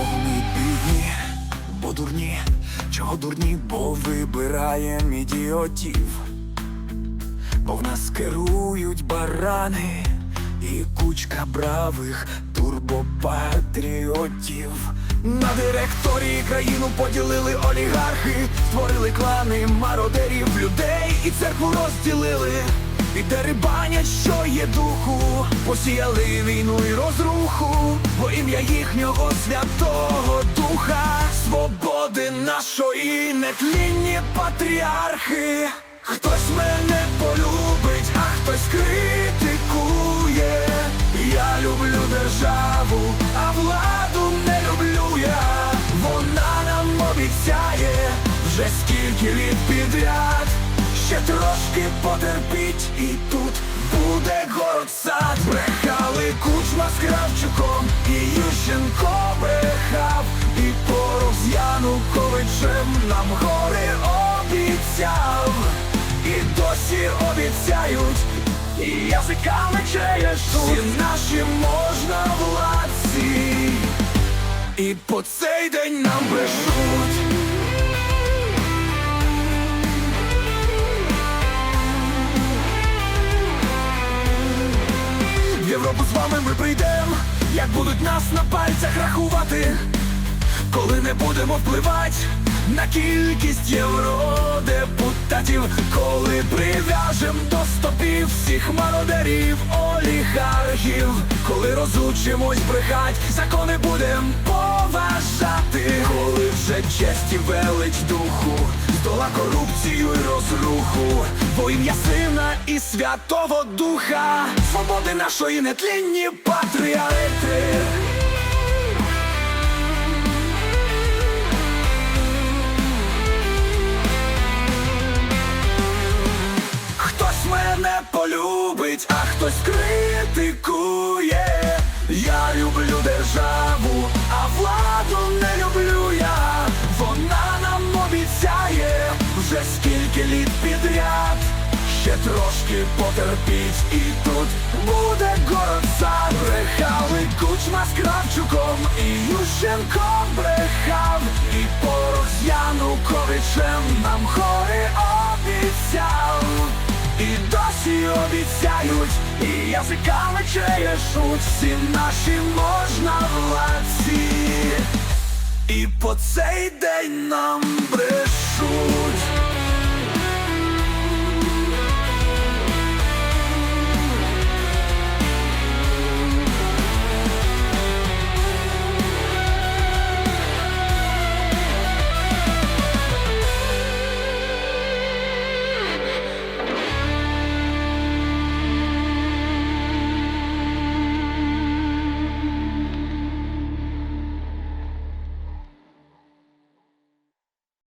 вони бідні, бо дурні, чого дурні, бо вибираєм ідіотів, бо в нас керують барани і кучка бравих турбопатріотів. На директорії країну поділили олігархи, створили клани мародерів людей і церкву розділили. І дерибанять, що є духу, посіяли війну і розруху, во ім'я їхнього святого духа, свободи нашої нетлінні патріархи. Хтось мене полюбить, а хтось критикує. Я люблю державу, а владу не люблю я. Вона нам обіцяє вже скільки літ підряд. Ще трошки потерпіть, і тут буде город сад. Брехали кучма з Кравчуком, і Ющенко брехав, і порох з Януковичем нам гори обіцяв, і досі обіцяють, і язиками чеєш Всі наші можна владці, і по цей день нам брешуть. Ми прийдем, як будуть нас на пальцях рахувати, коли не будемо впливати на кількість євродепутатів, коли прив'яжем до стопів всіх мародерів, олігархів, коли розучимось брехать, закони будем поважати, коли вже честь і велич духу, здола корупцію і розруху, во ім'я сина і святого духа, свободи нашої нетлінні патріарити. Хтось мене полюбить, а хтось критикує. Я люблю державу, а владу не люблю трошки потерпіть, і тут буде город сад. Брехали кучма з Кравчуком, і Ющенко брехав, і порох з Януковичем нам гори обіцяв. І досі обіцяють, і язиками чеєшуть всі наші можна владці. І по цей день нам